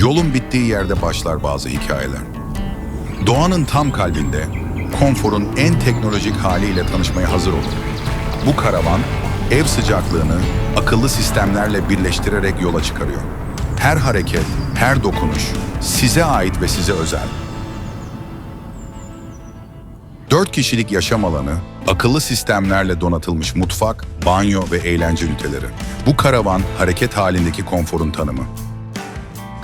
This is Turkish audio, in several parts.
Yolun bittiği yerde başlar bazı hikayeler. Doğanın tam kalbinde, konforun en teknolojik haliyle tanışmaya hazır olun. Bu karavan, ev sıcaklığını akıllı sistemlerle birleştirerek yola çıkarıyor. Her hareket, her dokunuş size ait ve size özel. Dört kişilik yaşam alanı, akıllı sistemlerle donatılmış mutfak, banyo ve eğlence üniteleri. Bu karavan hareket halindeki konforun tanımı.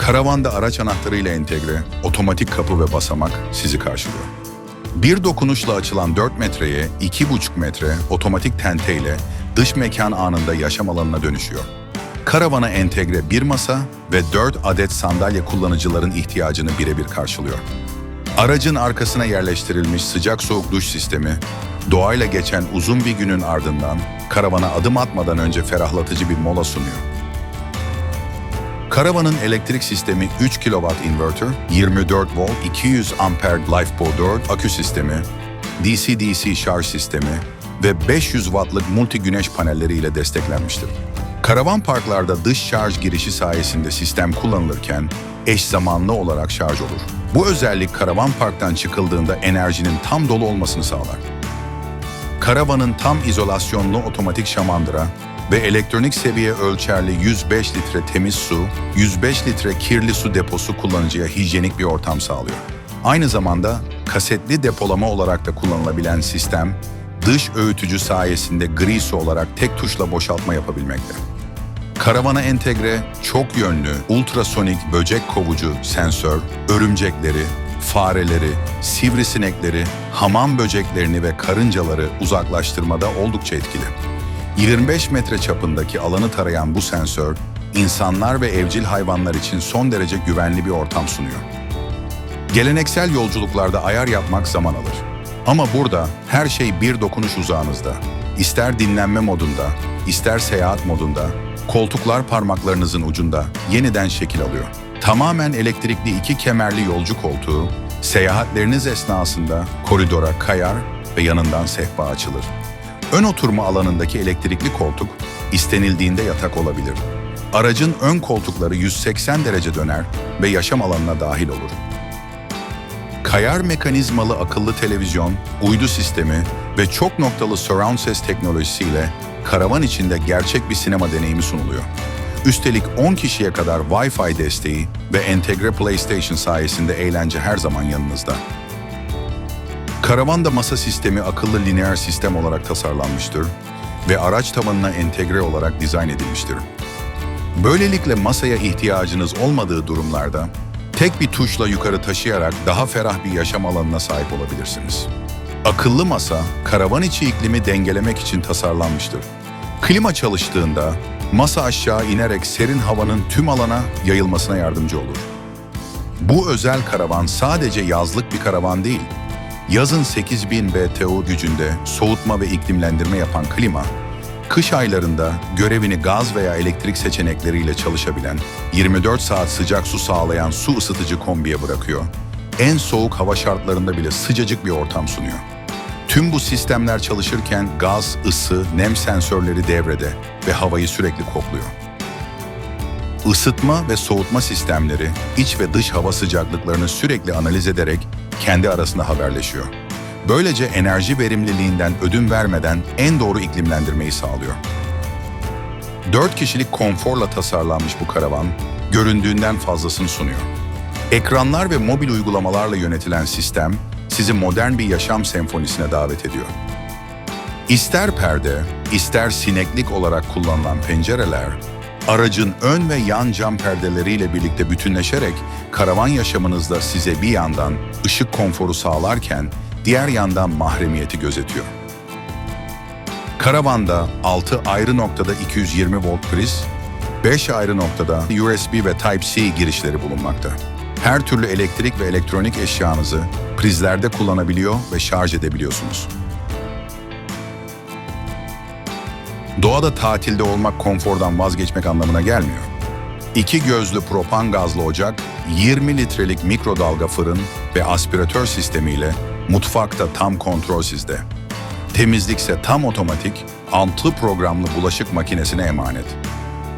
Karavanda araç anahtarıyla entegre, otomatik kapı ve basamak sizi karşılıyor. Bir dokunuşla açılan 4 metreye 2,5 metre otomatik tenteyle dış mekan anında yaşam alanına dönüşüyor. Karavana entegre bir masa ve 4 adet sandalye kullanıcıların ihtiyacını birebir karşılıyor. Aracın arkasına yerleştirilmiş sıcak soğuk duş sistemi, doğayla geçen uzun bir günün ardından karavana adım atmadan önce ferahlatıcı bir mola sunuyor. Karavanın elektrik sistemi 3 kW inverter, 24 volt 200 amper LifePo 4 akü sistemi, DC-DC şarj sistemi ve 500 wattlık multi güneş panelleri ile desteklenmiştir. Karavan parklarda dış şarj girişi sayesinde sistem kullanılırken eş zamanlı olarak şarj olur. Bu özellik karavan parktan çıkıldığında enerjinin tam dolu olmasını sağlar. Karavanın tam izolasyonlu otomatik şamandıra ve elektronik seviye ölçerli 105 litre temiz su, 105 litre kirli su deposu kullanıcıya hijyenik bir ortam sağlıyor. Aynı zamanda kasetli depolama olarak da kullanılabilen sistem, dış öğütücü sayesinde gri su olarak tek tuşla boşaltma yapabilmekte. Karavana entegre, çok yönlü, ultrasonik böcek kovucu sensör, örümcekleri, fareleri, sivrisinekleri, hamam böceklerini ve karıncaları uzaklaştırmada oldukça etkili. 25 metre çapındaki alanı tarayan bu sensör, insanlar ve evcil hayvanlar için son derece güvenli bir ortam sunuyor. Geleneksel yolculuklarda ayar yapmak zaman alır. Ama burada her şey bir dokunuş uzağınızda. İster dinlenme modunda, ister seyahat modunda, koltuklar parmaklarınızın ucunda yeniden şekil alıyor. Tamamen elektrikli iki kemerli yolcu koltuğu, seyahatleriniz esnasında koridora kayar ve yanından sehpa açılır. Ön oturma alanındaki elektrikli koltuk, istenildiğinde yatak olabilir. Aracın ön koltukları 180 derece döner ve yaşam alanına dahil olur. Kayar mekanizmalı akıllı televizyon, uydu sistemi ve çok noktalı surround ses teknolojisiyle karavan içinde gerçek bir sinema deneyimi sunuluyor. Üstelik 10 kişiye kadar Wi-Fi desteği ve entegre PlayStation sayesinde eğlence her zaman yanınızda. Karavanda masa sistemi akıllı lineer sistem olarak tasarlanmıştır ve araç tabanına entegre olarak dizayn edilmiştir. Böylelikle masaya ihtiyacınız olmadığı durumlarda tek bir tuşla yukarı taşıyarak daha ferah bir yaşam alanına sahip olabilirsiniz. Akıllı masa, karavan içi iklimi dengelemek için tasarlanmıştır. Klima çalıştığında masa aşağı inerek serin havanın tüm alana yayılmasına yardımcı olur. Bu özel karavan sadece yazlık bir karavan değil. Yazın 8000 BTU gücünde soğutma ve iklimlendirme yapan klima, kış aylarında görevini gaz veya elektrik seçenekleriyle çalışabilen, 24 saat sıcak su sağlayan su ısıtıcı kombiye bırakıyor. En soğuk hava şartlarında bile sıcacık bir ortam sunuyor. Tüm bu sistemler çalışırken gaz, ısı, nem sensörleri devrede ve havayı sürekli kokluyor. Isıtma ve soğutma sistemleri iç ve dış hava sıcaklıklarını sürekli analiz ederek kendi arasında haberleşiyor. Böylece enerji verimliliğinden ödün vermeden en doğru iklimlendirmeyi sağlıyor. 4 kişilik konforla tasarlanmış bu karavan, göründüğünden fazlasını sunuyor. Ekranlar ve mobil uygulamalarla yönetilen sistem, sizi modern bir yaşam senfonisine davet ediyor. İster perde, ister sineklik olarak kullanılan pencereler, aracın ön ve yan cam perdeleriyle birlikte bütünleşerek karavan yaşamınızda size bir yandan ışık konforu sağlarken diğer yandan mahremiyeti gözetiyor. Karavanda 6 ayrı noktada 220 volt priz, 5 ayrı noktada USB ve Type-C girişleri bulunmakta. Her türlü elektrik ve elektronik eşyanızı prizlerde kullanabiliyor ve şarj edebiliyorsunuz. Doğada tatilde olmak konfordan vazgeçmek anlamına gelmiyor. İki gözlü propan gazlı ocak, 20 litrelik mikrodalga fırın ve aspiratör sistemiyle mutfakta tam kontrol sizde. Temizlikse tam otomatik, altı programlı bulaşık makinesine emanet.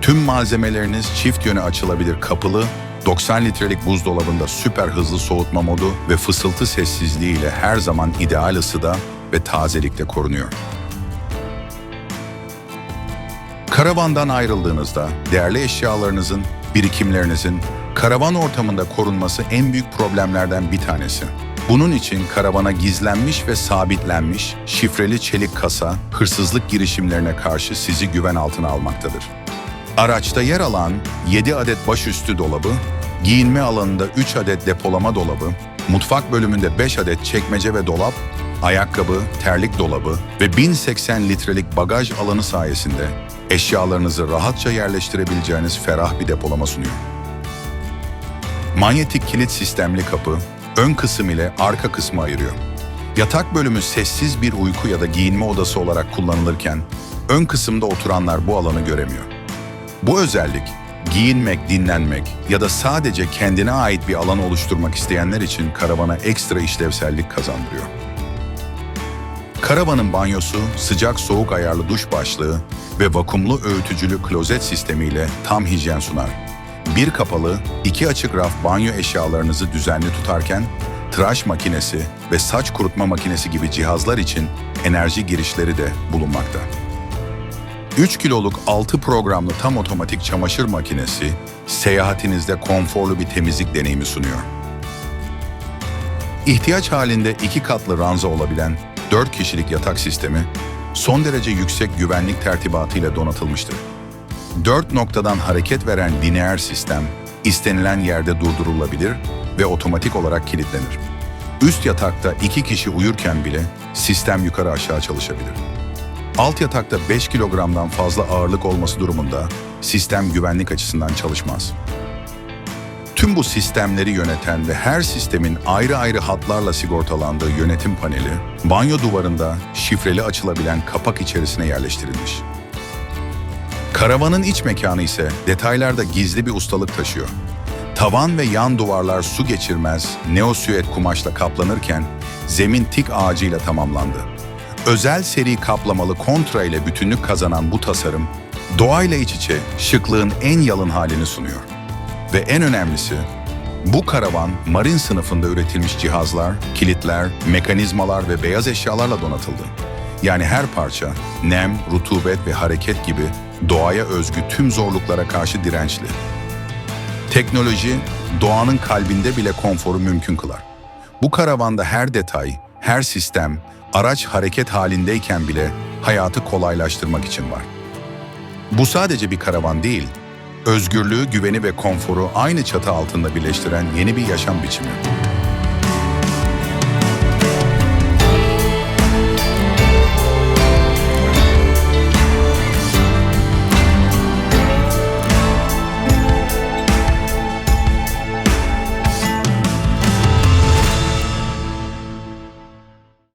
Tüm malzemeleriniz çift yöne açılabilir kapılı, 90 litrelik buzdolabında süper hızlı soğutma modu ve fısıltı sessizliği ile her zaman ideal ısıda ve tazelikte korunuyor. Karavandan ayrıldığınızda değerli eşyalarınızın, birikimlerinizin karavan ortamında korunması en büyük problemlerden bir tanesi. Bunun için karavana gizlenmiş ve sabitlenmiş şifreli çelik kasa hırsızlık girişimlerine karşı sizi güven altına almaktadır. Araçta yer alan 7 adet başüstü dolabı, giyinme alanında 3 adet depolama dolabı, mutfak bölümünde 5 adet çekmece ve dolap, ayakkabı, terlik dolabı ve 1080 litrelik bagaj alanı sayesinde eşyalarınızı rahatça yerleştirebileceğiniz ferah bir depolama sunuyor. Manyetik kilit sistemli kapı, ön kısım ile arka kısmı ayırıyor. Yatak bölümü sessiz bir uyku ya da giyinme odası olarak kullanılırken, ön kısımda oturanlar bu alanı göremiyor. Bu özellik, giyinmek, dinlenmek ya da sadece kendine ait bir alan oluşturmak isteyenler için karavana ekstra işlevsellik kazandırıyor. Karavanın banyosu sıcak soğuk ayarlı duş başlığı ve vakumlu öğütücülü klozet sistemiyle tam hijyen sunar. Bir kapalı, iki açık raf banyo eşyalarınızı düzenli tutarken, tıraş makinesi ve saç kurutma makinesi gibi cihazlar için enerji girişleri de bulunmakta. 3 kiloluk 6 programlı tam otomatik çamaşır makinesi seyahatinizde konforlu bir temizlik deneyimi sunuyor. İhtiyaç halinde iki katlı ranza olabilen 4 kişilik yatak sistemi son derece yüksek güvenlik tertibatıyla donatılmıştır. 4 noktadan hareket veren lineer sistem istenilen yerde durdurulabilir ve otomatik olarak kilitlenir. Üst yatakta iki kişi uyurken bile sistem yukarı aşağı çalışabilir. Alt yatakta 5 kilogramdan fazla ağırlık olması durumunda sistem güvenlik açısından çalışmaz. Tüm bu sistemleri yöneten ve her sistemin ayrı ayrı hatlarla sigortalandığı yönetim paneli, banyo duvarında şifreli açılabilen kapak içerisine yerleştirilmiş. Karavanın iç mekanı ise detaylarda gizli bir ustalık taşıyor. Tavan ve yan duvarlar su geçirmez, neosüet kumaşla kaplanırken zemin tik ağacıyla tamamlandı. Özel seri kaplamalı kontra ile bütünlük kazanan bu tasarım, doğayla iç içe şıklığın en yalın halini sunuyor. Ve en önemlisi, bu karavan marin sınıfında üretilmiş cihazlar, kilitler, mekanizmalar ve beyaz eşyalarla donatıldı. Yani her parça nem, rutubet ve hareket gibi doğaya özgü tüm zorluklara karşı dirençli. Teknoloji doğanın kalbinde bile konforu mümkün kılar. Bu karavanda her detay, her sistem, araç hareket halindeyken bile hayatı kolaylaştırmak için var. Bu sadece bir karavan değil, özgürlüğü, güveni ve konforu aynı çatı altında birleştiren yeni bir yaşam biçimi.